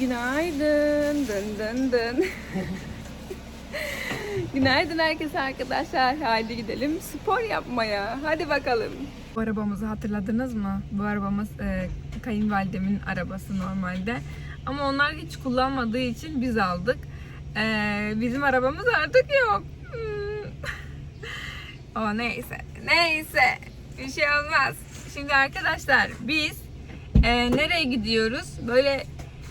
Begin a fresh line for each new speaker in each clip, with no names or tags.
Günaydın. Dın dın dın. Günaydın herkese arkadaşlar. Haydi gidelim spor yapmaya. Hadi bakalım. Bu arabamızı hatırladınız mı? Bu arabamız e, kayınvalidemin arabası normalde. Ama onlar hiç kullanmadığı için biz aldık. E, bizim arabamız artık yok. Hmm. o neyse. Neyse. Bir şey olmaz. Şimdi arkadaşlar biz e, nereye gidiyoruz? Böyle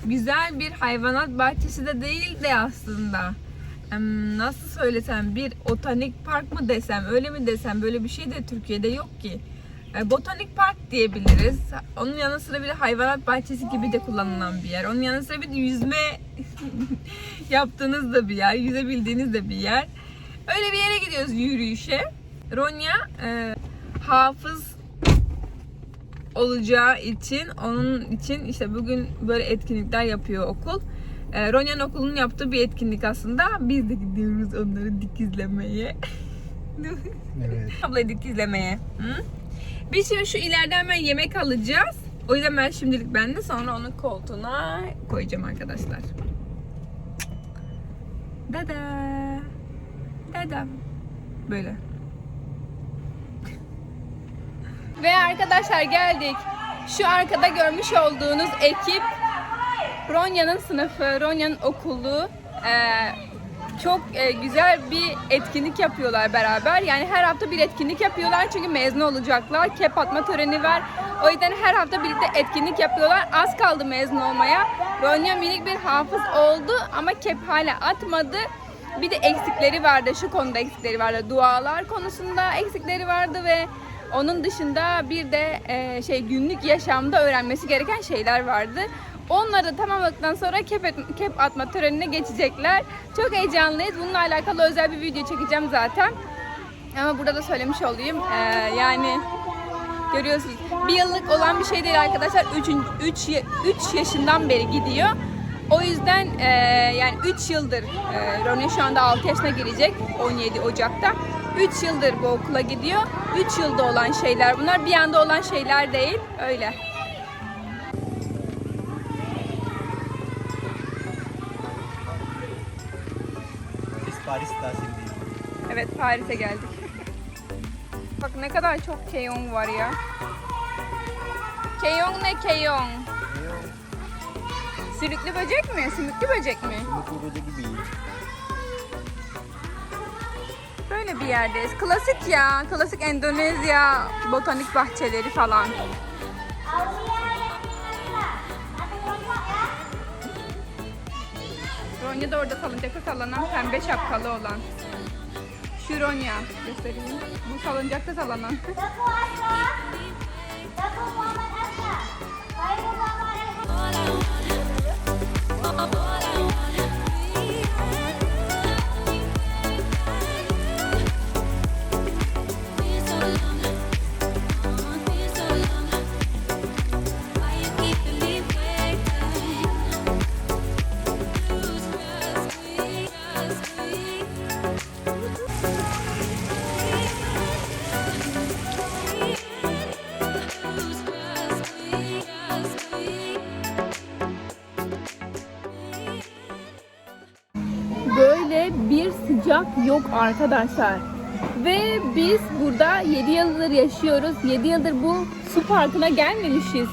güzel bir hayvanat bahçesi de değil de aslında. Nasıl söylesem bir botanik park mı desem öyle mi desem böyle bir şey de Türkiye'de yok ki. E, Botanik park diyebiliriz. Onun yanı sıra bir hayvanat bahçesi gibi de kullanılan bir yer. Onun yanı sıra bir yüzme yaptığınız da bir yer, yüzebildiğiniz de bir yer. Öyle bir yere gidiyoruz yürüyüşe. Ronya e, hafız olacağı için onun için işte bugün böyle etkinlikler yapıyor okul. E, Ronya'nın okulunun yaptığı bir etkinlik aslında. Biz de gidiyoruz onları dikizlemeye.
Evet.
Ablayı dikizlemeye. Hı? Biz şimdi şu ileride hemen yemek alacağız. O yüzden ben şimdilik ben de sonra onu koltuğuna koyacağım arkadaşlar. Dada. Dada. Böyle. Ve arkadaşlar geldik. Şu arkada görmüş olduğunuz ekip Ronya'nın sınıfı, Ronya'nın okulu. Ee, çok e, güzel bir etkinlik yapıyorlar beraber. Yani her hafta bir etkinlik yapıyorlar çünkü mezun olacaklar. Kep atma töreni var. O yüzden her hafta birlikte etkinlik yapıyorlar. Az kaldı mezun olmaya. Ronya minik bir hafız oldu ama kep hala atmadı. Bir de eksikleri vardı. Şu konuda eksikleri vardı. Dualar konusunda eksikleri vardı ve onun dışında bir de e, şey günlük yaşamda öğrenmesi gereken şeyler vardı. Onları tamamladıktan sonra kep, et- kep atma törenine geçecekler. Çok heyecanlıyız. Bununla alakalı özel bir video çekeceğim zaten. Ama burada da söylemiş olayım. E, yani görüyorsunuz. Bir yıllık olan bir şey değil arkadaşlar. 3 3 yaşından beri gidiyor. O yüzden e, yani 3 yıldır e, Ronya şu anda 6 yaşına girecek 17 Ocak'ta. 3 yıldır bu okula gidiyor. 3 yılda olan şeyler bunlar. Bir anda olan şeyler değil. Öyle.
Biz Paris tatildeyiz.
Evet Paris'e geldik. Bak ne kadar çok Keyong var ya. Keyong ne Keyong? Sürüklü böcek mi? Sümüklü böcek mi?
Mutlu böyle gibi.
Böyle bir yerdeyiz. Klasik ya. Klasik Endonezya botanik bahçeleri falan. Ronya da orada salıncakta sallanan pembe şapkalı olan. Şu Ronya göstereyim. Bu salıncakta sallanan. Yok arkadaşlar. Ve biz burada 7 yıldır yaşıyoruz. 7 yıldır bu su parkına gelmemişiz.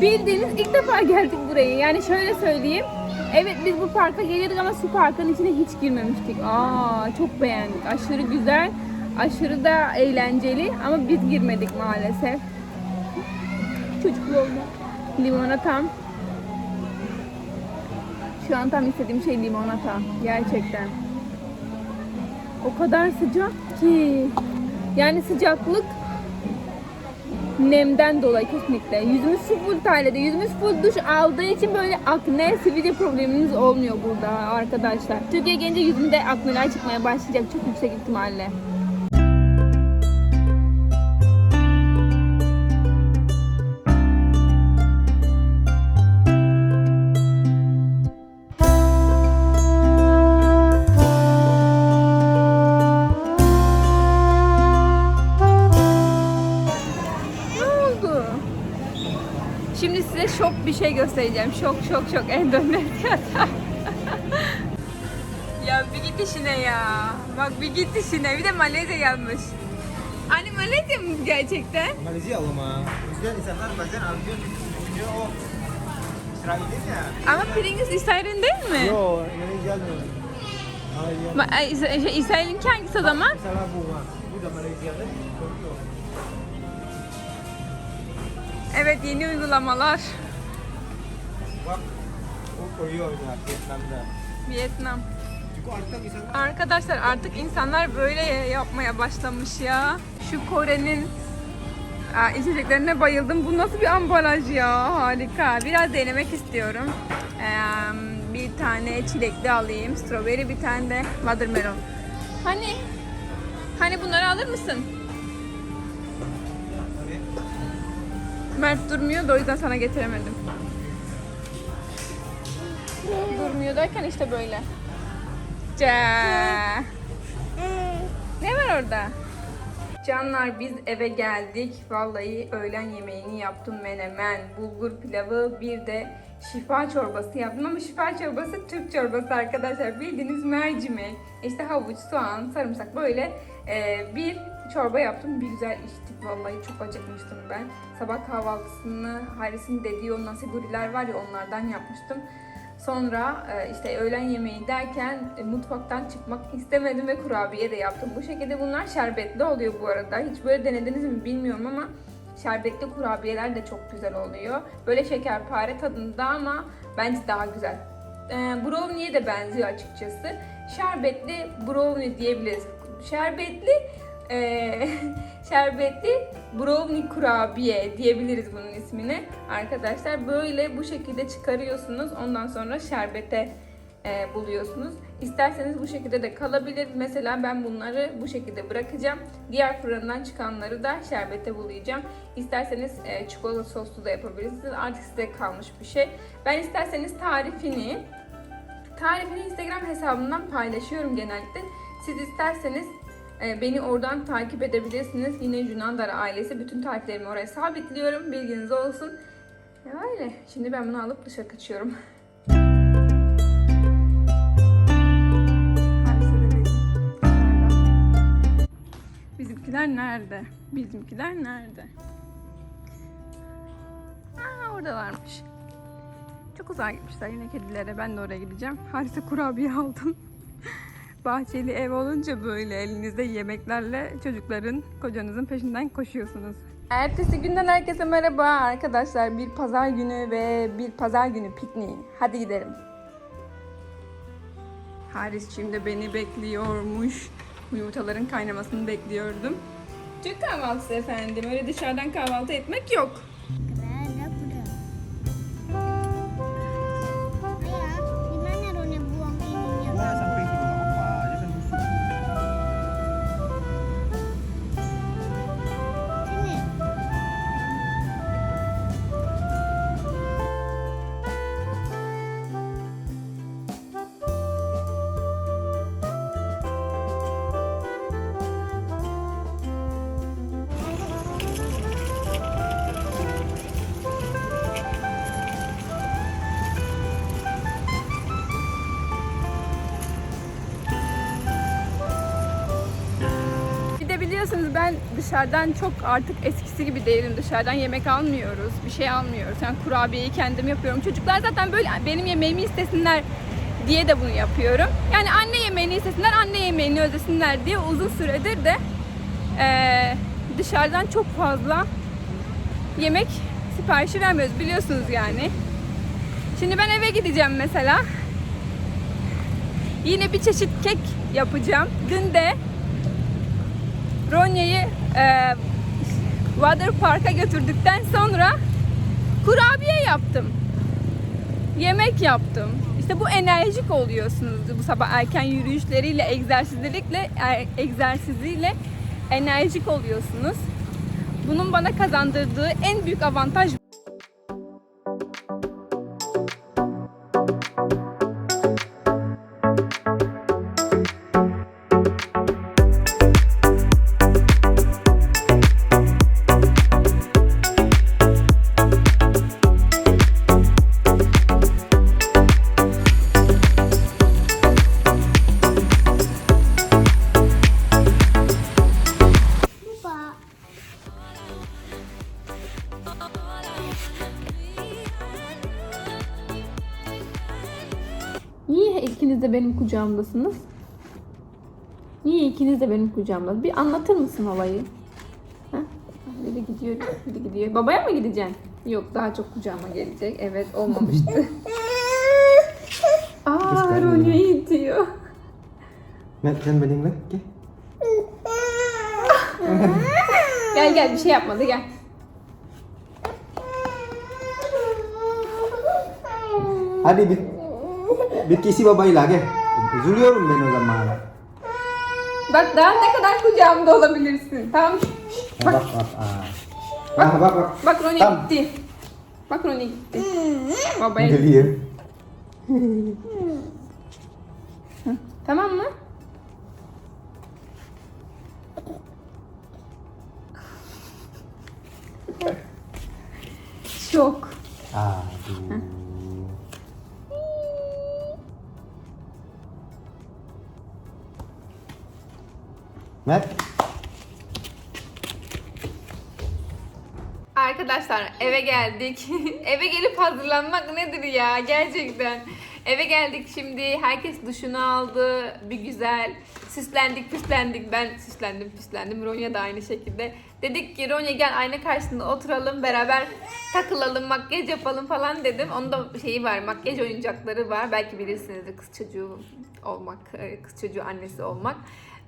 Bildiğiniz ilk defa geldik buraya. Yani şöyle söyleyeyim. Evet biz bu parka geliyorduk ama su parkının içine hiç girmemiştik. Aa çok beğendik. Aşırı güzel, aşırı da eğlenceli ama biz girmedik maalesef. Çocuklu olma. Limonatam. Şu an tam istediğim şey limonata. Gerçekten. O kadar sıcak ki. Yani sıcaklık nemden dolayı kesinlikle. Yüzümüz full terledi. Yüzümüz full duş aldığı için böyle akne, sivilce problemimiz olmuyor burada arkadaşlar. Türkiye gelince yüzümde akneler çıkmaya başlayacak çok yüksek ihtimalle. Şey göstereceğim. Şok şok şok Endonezya'da. ya bir git işine ya. Bak bir git işine. Bir de Malezya yazmış. Anne Malezya mı gerçekten?
Malezya ama. O yüzden insanlar bazen alıyor düşünüyor o İsrail'in ya.
Ama Pringles İsrail'in değil mi?
Yo, Indonesia mı? Malezya.
Ma- ay, İsa- şey, İsrail'inki hangisi o zaman?
Salah bu ha. Bu da Malezya'da. Koruyor.
Evet yeni uygulamalar.
Bak, o koruyor ya Vietnam'da.
Vietnam.
Çünkü artık insanlar
Arkadaşlar artık insanlar böyle yapmaya başlamış ya. Şu Kore'nin Aa, içeceklerine bayıldım. Bu nasıl bir ambalaj ya? Harika. Biraz denemek istiyorum. Ee, bir tane çilekli alayım. Strawberry bir tane de watermelon. Hani? Hani bunları alır mısın? Mert durmuyor da o yüzden sana getiremedim. Durmuyor derken işte böyle. Ca. Ne var orada? Canlar biz eve geldik. Vallahi öğlen yemeğini yaptım menemen, bulgur pilavı, bir de şifa çorbası yaptım ama şifa çorbası Türk çorbası arkadaşlar. Bildiğiniz mercimek, işte havuç, soğan, sarımsak böyle e, bir çorba yaptım. Bir güzel içtik vallahi çok acıkmıştım ben. Sabah kahvaltısını Haris'in dediği o nasiguriler var ya onlardan yapmıştım. Sonra e, işte öğlen yemeği derken e, mutfaktan çıkmak istemedim ve kurabiye de yaptım. Bu şekilde bunlar şerbetli oluyor bu arada. Hiç böyle denediniz mi bilmiyorum ama şerbetli kurabiyeler de çok güzel oluyor. Böyle şekerpare tadında ama bence daha güzel. E, brownie'ye de benziyor açıkçası. Şerbetli brownie diyebiliriz. Şerbetli e, şerbetli brownie kurabiye diyebiliriz bunun ismini. Arkadaşlar böyle bu şekilde çıkarıyorsunuz. Ondan sonra şerbete e, buluyorsunuz. İsterseniz bu şekilde de kalabilir. Mesela ben bunları bu şekilde bırakacağım. Diğer fırından çıkanları da şerbete bulayacağım. İsterseniz e, çikolata soslu da yapabilirsiniz. Artık size kalmış bir şey. Ben isterseniz tarifini tarifini Instagram hesabımdan paylaşıyorum genellikle. Siz isterseniz beni oradan takip edebilirsiniz. Yine Junandara ailesi. Bütün tariflerimi oraya sabitliyorum. Bilginiz olsun. E, Öyle. Şimdi ben bunu alıp dışarı kaçıyorum. Bizimkiler nerede? Bizimkiler nerede? Aa oradalarmış. Çok uzağa gitmişler yine kedilere. Ben de oraya gideceğim. Harise kurabiye aldım. Bahçeli ev olunca böyle elinizde yemeklerle çocukların, kocanızın peşinden koşuyorsunuz. Ertesi günden herkese merhaba arkadaşlar. Bir pazar günü ve bir pazar günü pikniği. Hadi gidelim. Haris şimdi beni bekliyormuş. Yumurtaların kaynamasını bekliyordum. Türk kahvaltısı efendim. Öyle dışarıdan kahvaltı etmek yok. Biliyorsunuz ben dışarıdan çok artık eskisi gibi değilim. Dışarıdan yemek almıyoruz, bir şey almıyoruz. Yani kurabiyeyi kendim yapıyorum. Çocuklar zaten böyle benim yemeğimi istesinler diye de bunu yapıyorum. Yani anne yemeğini istesinler, anne yemeğini özlesinler diye uzun süredir de eee, dışarıdan çok fazla yemek siparişi vermiyoruz biliyorsunuz yani. Şimdi ben eve gideceğim mesela. Yine bir çeşit kek yapacağım. Dün de Ronya'yı e, Water Park'a götürdükten sonra kurabiye yaptım. Yemek yaptım. İşte bu enerjik oluyorsunuz bu sabah erken yürüyüşleriyle, egzersizlikle, er, egzersiziyle enerjik oluyorsunuz. Bunun bana kazandırdığı en büyük avantaj kucağımdasınız? Niye ikiniz de benim kucağımda? Bir anlatır mısın olayı? Ha? Biri gidiyor, biri gidiyor. Babaya mı gideceksin? Yok, daha çok kucağıma gelecek. Evet, olmamıştı. Aa, Ronya'yı itiyor.
Mert sen benimle gel.
Gel gel, bir şey yapmadı, gel.
Hadi bir, bir kisi babayı lagi. Üzülüyorum ben o zaman.
Bak daha ne kadar kucağımda olabilirsin. Tamam.
Bak bak bak. Aa. Ah, bak bak.
Bak Ronya
Tamam.
gitti. Bak Ronya gitti. Babaya gitti.
Geliyor.
Tamam mı? Şok.
Aduh. Mert.
Arkadaşlar eve geldik. eve gelip hazırlanmak nedir ya gerçekten. Eve geldik şimdi herkes duşunu aldı bir güzel süslendik püslendik ben süslendim püslendim Ronya da aynı şekilde. Dedik ki Ronya gel ayna karşısında oturalım beraber takılalım makyaj yapalım falan dedim. Onun da şeyi var makyaj oyuncakları var belki bilirsiniz kız çocuğu olmak e, kız çocuğu annesi olmak.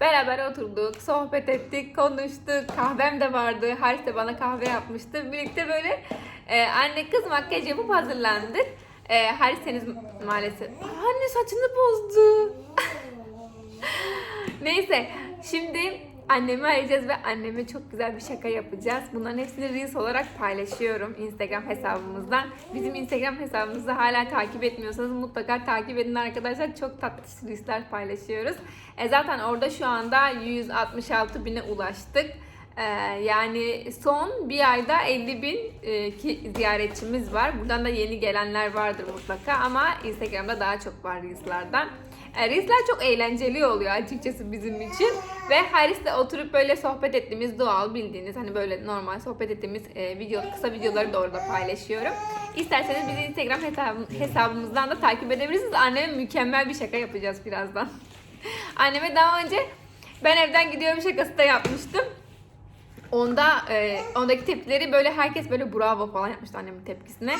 Beraber oturduk, sohbet ettik, konuştuk. Kahvem de vardı. Haris de bana kahve yapmıştı. Birlikte böyle e, anne kız makyaj yapıp hazırlandık. E, Haris henüz maalesef... Anne saçını bozdu. Neyse şimdi annemi arayacağız ve anneme çok güzel bir şaka yapacağız. Bunların hepsini Reels olarak paylaşıyorum Instagram hesabımızdan. Bizim Instagram hesabımızı hala takip etmiyorsanız mutlaka takip edin arkadaşlar. Çok tatlı Reels'ler paylaşıyoruz. E zaten orada şu anda 166 bine ulaştık. Ee, yani son bir ayda 50 bin e, ki ziyaretçimiz var. Buradan da yeni gelenler vardır mutlaka ama Instagram'da daha çok var Reels'lardan. E, Reels'ler çok eğlenceli oluyor açıkçası bizim için. Ve Haris'le oturup böyle sohbet ettiğimiz doğal bildiğiniz hani böyle normal sohbet ettiğimiz e, video kısa videoları da orada paylaşıyorum. İsterseniz bizi Instagram hesabım- hesabımızdan da takip edebilirsiniz. Anneme mükemmel bir şaka yapacağız birazdan. Anneme daha önce ben evden gidiyorum şakası da yapmıştım. Onda e, ondaki tepkileri böyle herkes böyle bravo falan yapmıştı annemin tepkisine.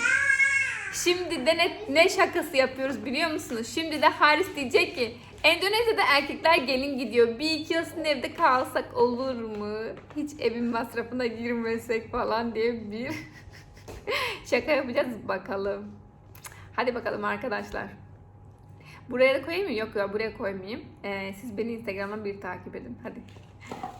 Şimdi de ne, ne şakası yapıyoruz biliyor musunuz? Şimdi de Haris diyecek ki Endonezya'da erkekler gelin gidiyor. Bir iki yıl sizin evde kalsak olur mu? Hiç evin masrafına girmesek falan diye bir şaka yapacağız bakalım. Hadi bakalım arkadaşlar. Buraya da koyayım mı? Yok ya buraya koymayayım. Ee, siz beni Instagram'dan bir takip edin. Hadi.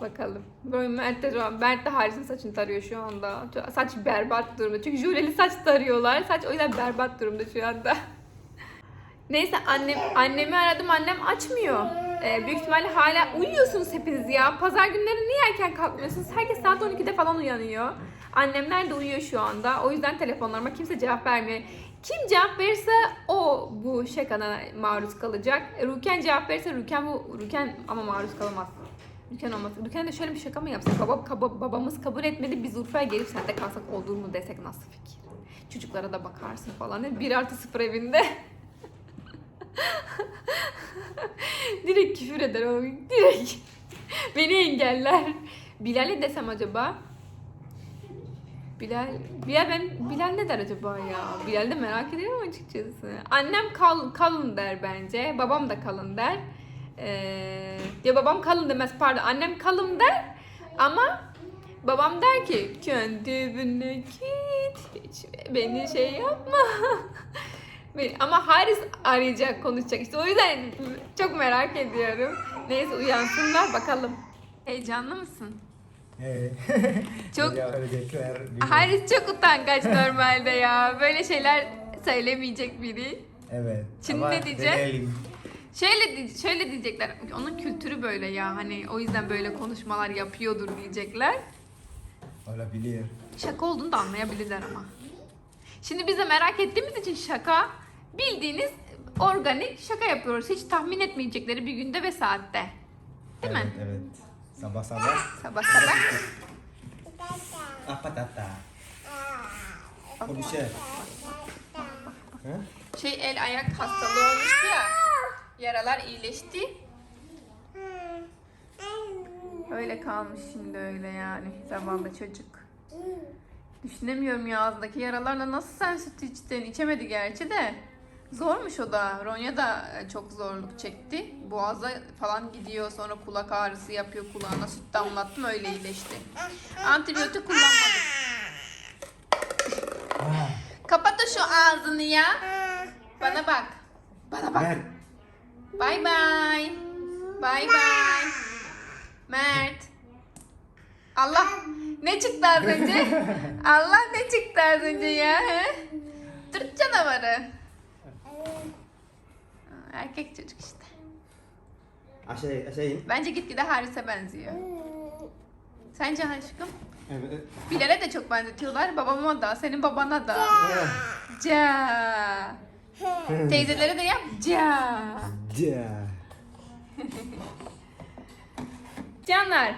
Bakalım. Böyle Mert de, Mert de Haris'in saçını tarıyor şu anda. Saç berbat durumda. Çünkü jöleli saç tarıyorlar. Saç o yüzden berbat durumda şu anda. Neyse annem annemi aradım. Annem açmıyor. Ee, büyük ihtimalle hala uyuyorsunuz hepiniz ya. Pazar günleri niye erken kalkmıyorsunuz? Herkes saat 12'de falan uyanıyor. Annemler de uyuyor şu anda. O yüzden telefonlarıma kimse cevap vermiyor. Kim cevap verirse o bu şakana maruz kalacak. Ruken cevap verirse Ruken bu Ruken ama maruz kalamaz. Ruken olmaz. Ruken de şöyle bir şaka mı yapsak? Baba, kaba- babamız kabul etmedi. Biz Urfa'ya gelip sende kalsak olur mu desek nasıl fikir? Çocuklara da bakarsın falan. 1 artı 0 evinde. direkt küfür eder o. Direkt. Beni engeller. Bilal'e desem acaba? Bilal, Bilal ben Bilal ne der acaba ya? Bilal de merak ediyorum açıkçası. Annem kal, kalın der bence. Babam da kalın der. Ee, ya babam kalın demez pardon. Annem kalın der. Ama babam der ki kendi evine git. Hiç beni şey yapma. Ama Haris arayacak, konuşacak işte. O yüzden çok merak ediyorum. Neyse uyansınlar bakalım. Heyecanlı mısın?
Eh.
Çok. Haris çok utangaç normalde ya. Böyle şeyler söylemeyecek biri.
Evet.
Şimdi ne diyecek?
deneyelim.
Şöyle şöyle diyecekler. Onun kültürü böyle ya. Hani o yüzden böyle konuşmalar yapıyordur diyecekler.
Olabilir.
Şaka olduğunu da anlayabilirler ama. Şimdi biz de merak ettiğimiz için şaka bildiğiniz organik şaka yapıyoruz. Hiç tahmin etmeyecekleri bir günde ve saatte. Değil
evet,
mi?
Evet. Sabar-sabar.
Sabah sabah.
Apa tata? Producer. He?
Şey el ayak hastalığı olmuştu ya. Yaralar iyileşti. Öyle kalmış şimdi öyle yani. Zavallı çocuk. Düşünemiyorum ya ağzındaki yaralarla nasıl sen süt içtin? İçemedi gerçi de. Zormuş o da. Ronya da e, çok zorluk çekti. Boğaza falan gidiyor. Sonra kulak ağrısı yapıyor. Kulağına süt damlattım öyle iyileşti. Antibiyotik kullanmadık. Kapat da şu ağzını ya. Bana bak. Bana bak.
Ver.
Bye bye. Bye bye. Mert. Allah ne çıktı az önce? Allah ne çıktı az önce ya? he? Türk canavarı. Aa, Erkek çocuk işte.
Aşağı, aşağı in.
Bence gitgide Haris'e benziyor. Sence aşkım?
Evet.
Bilal'e de çok benzetiyorlar. Babama da, senin babana da. Ca. Teyzelere de yap. Ca.
Ya.
Canlar,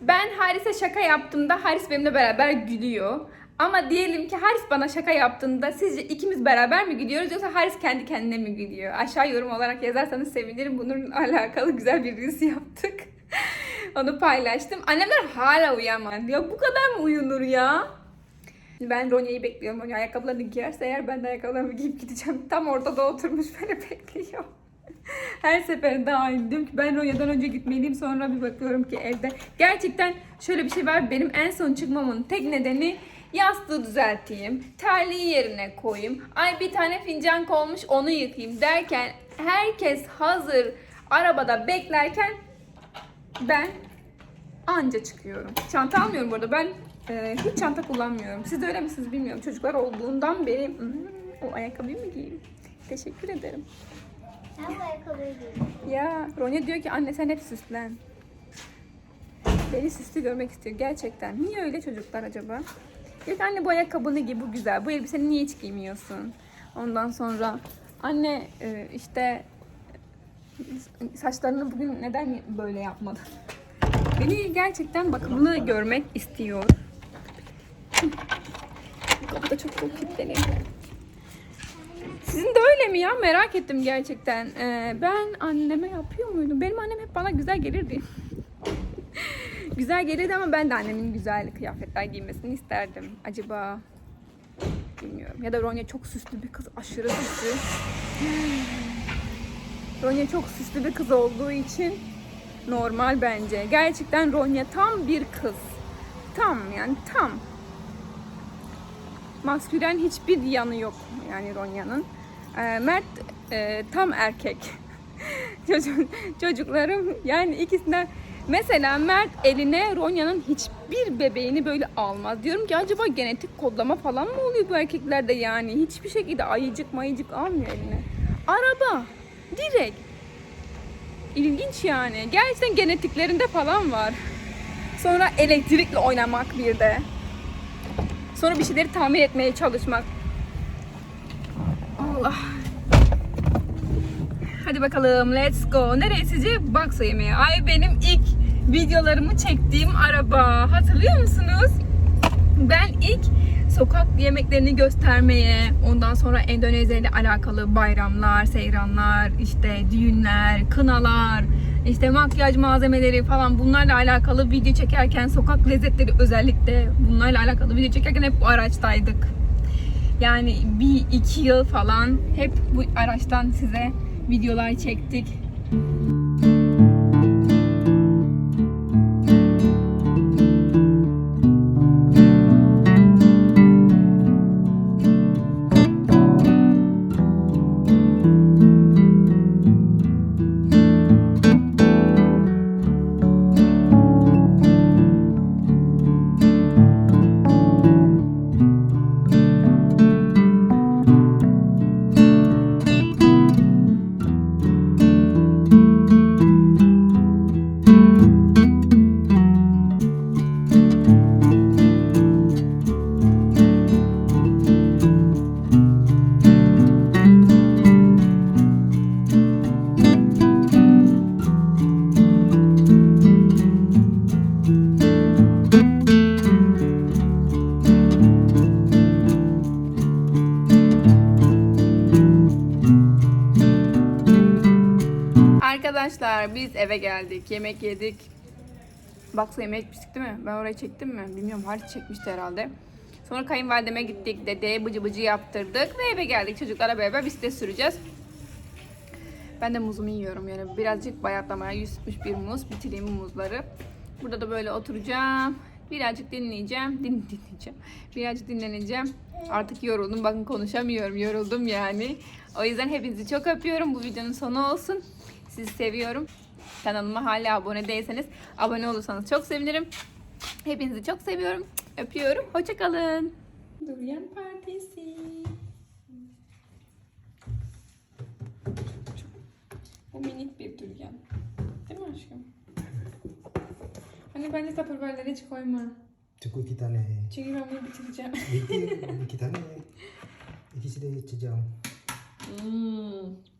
ben Haris'e şaka yaptığımda Haris benimle beraber gülüyor. Ama diyelim ki Haris bana şaka yaptığında sizce ikimiz beraber mi gülüyoruz yoksa Haris kendi kendine mi gülüyor? Aşağı yorum olarak yazarsanız sevinirim. Bununla alakalı güzel bir reels yaptık. Onu paylaştım. Annemler hala uyuyamadı. Ya bu kadar mı uyunur ya? Ben Ronya'yı bekliyorum. Ronya ayakkabılarını giyerse eğer ben de ayakkabılarımı giyip gideceğim. Tam ortada oturmuş beni bekliyor. Her seferinde aynı. Diyorum ki ben Ronya'dan önce gitmeliyim. Sonra bir bakıyorum ki evde. Gerçekten şöyle bir şey var. Benim en son çıkmamın tek nedeni yastığı düzelteyim. Terliği yerine koyayım. Ay bir tane fincan kolmuş onu yıkayayım derken herkes hazır arabada beklerken ben anca çıkıyorum. Çanta almıyorum burada. Ben e, hiç çanta kullanmıyorum. Siz de öyle misiniz bilmiyorum. Çocuklar olduğundan beri hmm, o ayakkabıyı mı giyeyim? Teşekkür ederim.
Ben bu ayakkabıyı.
Ya Ronya diyor ki anne sen hep süslen. Beni süslü görmek istiyor gerçekten. Niye öyle çocuklar acaba? Diyor ki anne bu ayakkabını giy bu güzel. Bu elbiseni niye hiç giymiyorsun? Ondan sonra anne e, işte saçlarını bugün neden böyle yapmadın? Beni gerçekten bakımlı görmek istiyor. Kapıda çok çok kilitleniyor. Sizin de öyle mi ya? Merak ettim gerçekten. Ee, ben anneme yapıyor muydum? Benim annem hep bana güzel gelirdi. güzel gelirdi ama ben de annemin güzel kıyafetler giymesini isterdim. Acaba bilmiyorum. Ya da Ronya çok süslü bir kız. Aşırı süslü. Ronya çok süslü bir kız olduğu için normal bence. Gerçekten Ronya tam bir kız. Tam yani tam. Maskülen hiçbir yanı yok yani Ronya'nın. Ee, Mert e, tam erkek. Çocuk, çocuklarım yani ikisinden mesela Mert eline Ronya'nın hiçbir bebeğini böyle almaz. Diyorum ki acaba genetik kodlama falan mı oluyor bu erkeklerde yani? Hiçbir şekilde ayıcık mayıcık almıyor eline. Araba direkt. İlginç yani. Gerçekten genetiklerinde falan var. Sonra elektrikle oynamak bir de. Sonra bir şeyleri tamir etmeye çalışmak. Allah. Hadi bakalım let's go. Nereye sizce? Baksa yemeğe. Ay benim ilk videolarımı çektiğim araba. Hatırlıyor musunuz? Ben ilk sokak yemeklerini göstermeye, ondan sonra Endonezya ile alakalı bayramlar, seyranlar, işte düğünler, kınalar, işte makyaj malzemeleri falan bunlarla alakalı video çekerken sokak lezzetleri özellikle bunlarla alakalı video çekerken hep bu araçtaydık. Yani bir iki yıl falan hep bu araçtan size videolar çektik. Arkadaşlar biz eve geldik. Yemek yedik. Baksa yemek piştik değil mi? Ben orayı çektim mi? Bilmiyorum. Halit çekmişti herhalde. Sonra kayınvalideme gittik. Dedeye bıcı bıcı yaptırdık. Ve eve geldik. Çocuklara beraber bisiklet süreceğiz. Ben de muzumu yiyorum yani. Birazcık bayatlamaya yüz tutmuş bir muz. Bitireyim muzları. Burada da böyle oturacağım. Birazcık dinleyeceğim. Din, dinleyeceğim. Birazcık dinleneceğim. Artık yoruldum. Bakın konuşamıyorum. Yoruldum yani. O yüzden hepinizi çok öpüyorum. Bu videonun sonu olsun. Sizi seviyorum. Kanalıma hala abone değilseniz abone olursanız çok sevinirim. Hepinizi çok seviyorum. Öpüyorum. Hoşçakalın. Durian Partisi. Bu minik bir durian. Değil mi aşkım? Hani bence tupperware'lere hiç koyma.
Cukup iki tane.
Çünkü ben bunu bitireceğim.
İki, iki tane. İkisi de içeceğim.
Hmm.